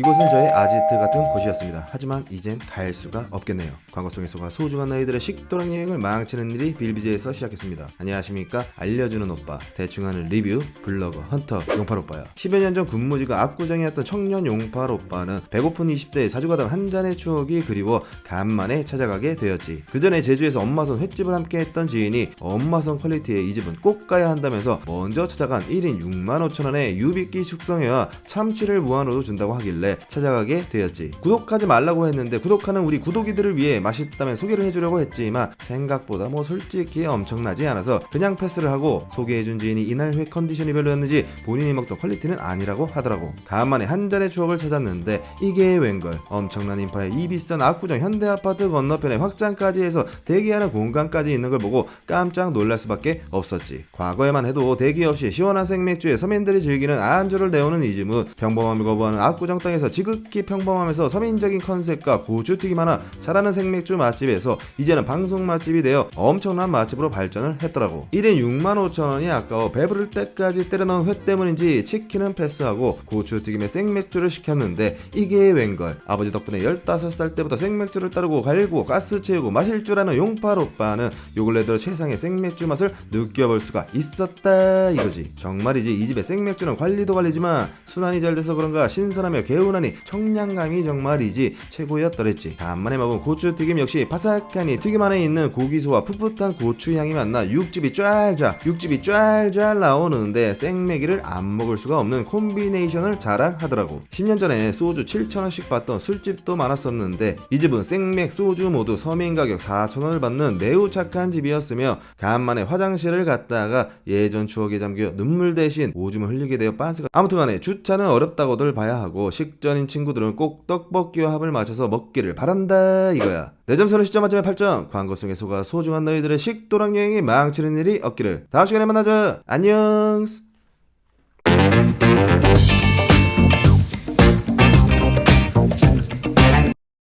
이곳은 저의 아지트 같은 곳이었습니다. 하지만 이젠 갈 수가 없겠네요. 광고 속에서가 소중한 너희들의 식도락 여행을 망치는 일이 빌비제에서 시작했습니다. 안녕하십니까? 알려주는 오빠, 대충 하는 리뷰, 블로거, 헌터, 용팔 오빠요. 10여 년전 군무지가 압구정이었던 청년 용팔 오빠는 배고픈 20대에 자주 가던 한 잔의 추억이 그리워 간만에 찾아가게 되었지. 그 전에 제주에서 엄마선 횟집을 함께 했던 지인이 엄마선 퀄리티의 이 집은 꼭 가야 한다면서 먼저 찾아간 1인 6만 5천 원의 유비끼 숙성회와 참치를 무한으로 준다고 하길래 찾아가게 되었지. 구독하지 말라고 했는데 구독하는 우리 구독이들을 위해 맛있다면 소개를 해주려고 했지만 생각보다 뭐 솔직히 엄청나지 않아서 그냥 패스를 하고 소개해준 지인이 이날 회 컨디션이 별로였는지 본인이 먹던 퀄리티는 아니라고 하더라고. 간만에 한 잔의 추억을 찾았는데 이게 웬걸 엄청난 인파에 이 비싼 압구정 현대 아파트 건너편에 확장까지 해서 대기하는 공간까지 있는 걸 보고 깜짝 놀랄 수밖에 없었지. 과거에만 해도 대기 없이 시원한 생맥주에 서민들이 즐기는 안주를 내오는 이 집은 평범함을 거부하는 압구정 땅에서 지극히 평범하면서 서민적인 컨셉과 고추튀김 하나 잘하는 생맥주 맛집에서 이제는 방송 맛집이 되어 엄청난 맛집으로 발전을 했더라고. 1인 6만 5천 원이 아까워 배부를 때까지 때려 넣은 회 때문인지 치킨은 패스하고 고추튀김에 생맥주를 시켰는데 이게 웬걸. 아버지 덕분에 15살 때부터 생맥주를 따르고 갈고 가스 채우고 마실 줄 아는 용팔 오빠는 요 근래 들어 최상의 생맥주 맛을 느껴볼 수가 있었다 이거지. 정말이지 이 집의 생맥주는 관리도 관리지만 순환이 잘 돼서 그런가 신선하며 개운 하니 청량감이 정말이지 최고였더랬지. 간만에 먹은 고추튀김 역시 바삭하니 튀김 안에 있는 고기소와 풋풋한 고추향이 만나 육즙이 쫙쫙 육즙이 쫙쫙 나오는데 생맥이를 안 먹을 수가 없는 콤비네이션을 자랑하더라고. 10년 전에 소주 7,000원씩 받던 술집도 많았었는데 이 집은 생맥 소주 모두 서민 가격 4,000원을 받는 매우 착한 집이었으며 간만에 화장실을 갔다가 예전 추억에 잠겨 눈물 대신 오줌을 흘리게 되어 빤스가 아무튼간에 주차는 어렵다고들 봐야 하고 식 직전인 친구들은 꼭 떡볶이와 합을 맞춰서 먹기를 바란다 이거야. 네 내점 서른 시점 만점에 8점. 광고 속에 소가 소중한 너희들의 식도락 여행이 망치는 일이 없기를. 다음 시간에 만나자. 안녕.